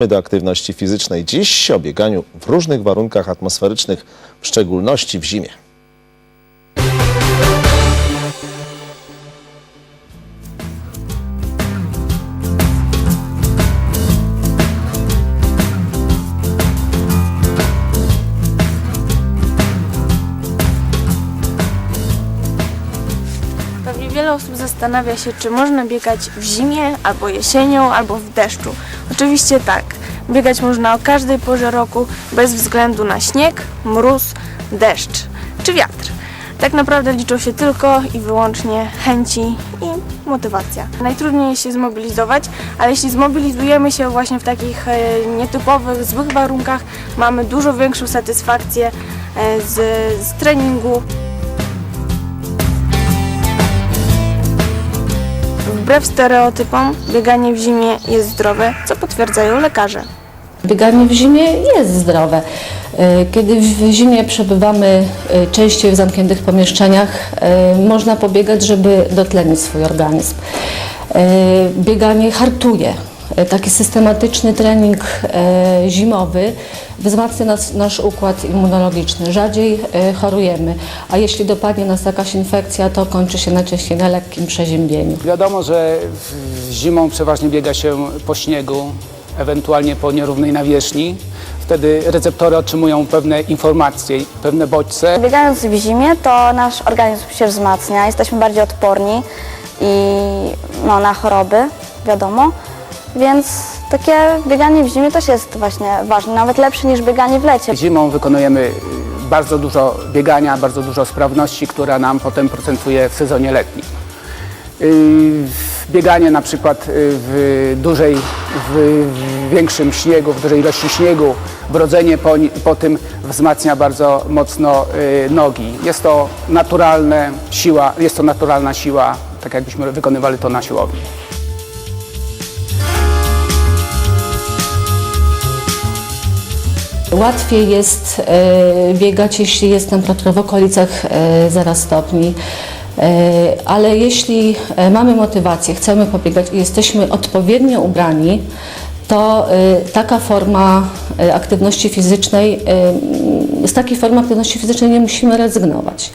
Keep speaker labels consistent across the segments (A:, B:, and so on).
A: do aktywności fizycznej. Dziś o bieganiu w różnych warunkach atmosferycznych, w szczególności w zimie.
B: Zastanawia się, czy można biegać w zimie, albo jesienią, albo w deszczu. Oczywiście tak. Biegać można o każdej porze roku, bez względu na śnieg, mróz, deszcz czy wiatr. Tak naprawdę liczą się tylko i wyłącznie chęci i motywacja. Najtrudniej się zmobilizować, ale jeśli zmobilizujemy się właśnie w takich e, nietypowych, złych warunkach, mamy dużo większą satysfakcję e, z, z treningu. Wbrew stereotypom, bieganie w zimie jest zdrowe, co potwierdzają lekarze.
C: Bieganie w zimie jest zdrowe. E, Kiedy w zimie przebywamy e, częściej w zamkniętych pomieszczeniach, e, można pobiegać, żeby dotlenić swój organizm. Bieganie hartuje. E, Taki systematyczny trening e, zimowy wzmacnia nas, nasz układ immunologiczny. Rzadziej e, chorujemy, a jeśli dopadnie nas jakaś infekcja, to kończy się najczęściej na lekkim przeziębieniu.
D: Wiadomo, że zimą przeważnie biega się po śniegu, ewentualnie po nierównej nawierzchni. Wtedy receptory otrzymują pewne informacje, pewne bodźce.
E: Biegając w zimie, to nasz organizm się wzmacnia, jesteśmy bardziej odporni i no, na choroby, wiadomo. Więc takie bieganie w zimie też jest właśnie ważne, nawet lepsze niż bieganie w lecie.
D: Zimą wykonujemy y, bardzo dużo biegania, bardzo dużo sprawności, która nam potem procentuje w sezonie letnim. Yy, Bieganie na przykład y, w dużej, w większym śniegu, w dużej ilości śniegu, brodzenie po, po tym wzmacnia bardzo mocno y, nogi. Jest to naturalne siła, jest to naturalna siła, tak jakbyśmy wykonywali to na siłowni.
C: Łatwiej jest e, biegać, jeśli jest temperatura w okolicach e, 0 stopni. E, Ale jeśli e, mamy motywację, chcemy pobiegać i jesteśmy odpowiednio ubrani, to e, taka forma e, aktywności fizycznej, e, z takiej formy aktywności fizycznej nie musimy rezygnować.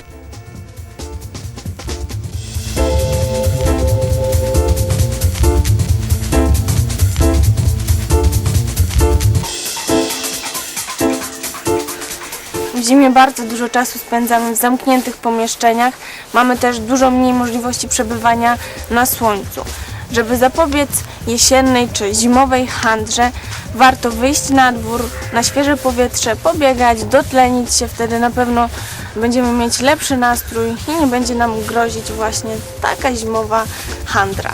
B: W zimie bardzo dużo czasu spędzamy w zamkniętych pomieszczeniach, mamy też dużo mniej możliwości przebywania na słońcu. Żeby zapobiec jesiennej czy zimowej handrze, warto wyjść na dwór, na świeże powietrze, pobiegać, dotlenić się, wtedy na pewno będziemy mieć lepszy nastrój i nie będzie nam grozić właśnie taka zimowa handra.